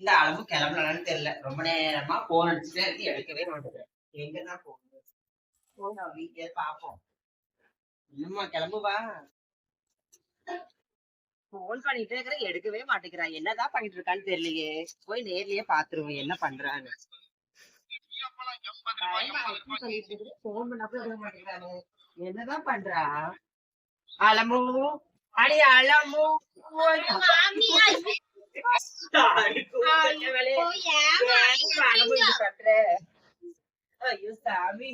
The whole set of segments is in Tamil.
இந்த அளவு கிளம்பலான்னு தெரியல. ரொம்ப நேரமா போன் அடிச்சுட்டே இருக்கு எடுக்கவே மாட்டேங்குது. எங்கதான் போகுது போனா வீட்டே பாப்போம் இல்லம்மா கிளம்புவா போன் பண்ணிட்டே இருக்கிற எடுக்கவே மாட்டேங்கிறா. என்னதான் பண்ணிட்டு இருக்கான்னு தெரியலையே. போய் நேர்லயே பாத்துருவோம் என்ன பண்றான்னு. போன் என்னதான் பண்றா? அலமு அடி அலமு. ஐயோ சாமி.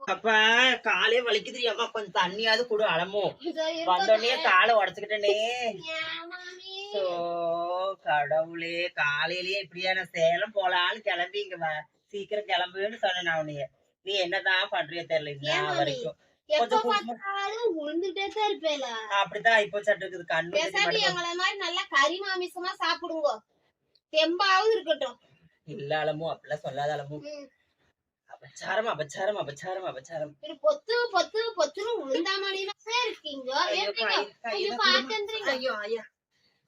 அப்ப காலே வலிக்குது அம்மா கொஞ்சம் தண்ணியாவது கொடு அலமும் வந்தோடனே காலை உடச்சுக்கிட்டனே. கடவுளே காலையிலயே இப்படியா நான் சேலம் போலான்னு கிளம்பி இங்க வ- சீக்கிரம் கிளம்புன்னு சொன்னேன் நான் உன்னைய. நீ என்னதான் பண்றியோ தெரியல வரைக்கும். அப்படிதான் இப்போ சட்டு இருக்குது. கண்ணு மாட்டேங்குது. எங்களை மாதிரி நல்லா கறி மாமிசமா சாப்பிடுங்க. தெம்பாவது இருக்கட்டும். இல்ல அலமு அப்படிலாம் சொல்லாத அலமு. ம். அபச்சாரம் அபச்சாரம் அபச்சாரம் அபச்சாரம். பொத்து பொத்து பொத்துன்னு உளுந்தாமணிதான் இருக்கீங்க. கொஞ்சம் குடுமா. பார்த்துருங்க ஐயோ ஐயா.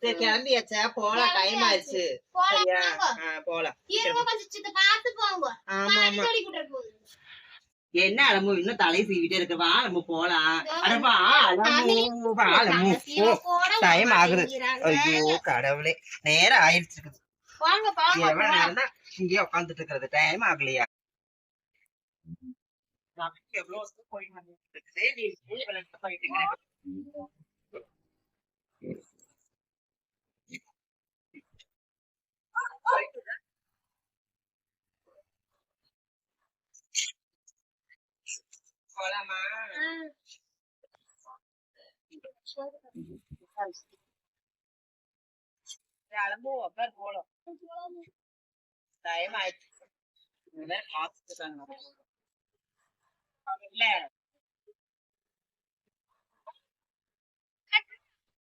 சரி கிளம்பியாச்சா? போலாம் டைம் ஆயிடுச்சு போலாம் இருங்க கொஞ்சம் சித்த பார்த்து போங்க. ஆமா ஆமா. என்ன அலமு இன்னும் தலையை சீவிட்டே இருக்க. வா நம்ம போலாம். அலமு வா. அலமு டைம் ஆகுது. ஐயோ கடவுளே. நேரம் ஆயிடுச்சு இருக்குது. எவ்வளவு. நேரம் தான் இங்கேயே உட்காந்துட்டு இருக்கிறது. டைம் ஆகலையா? எவ்வளவு போயிட்டு போலாமா? கிளம்பு உட்கார் போலாம். டைம் ஆயிடுச்சு இல்ல.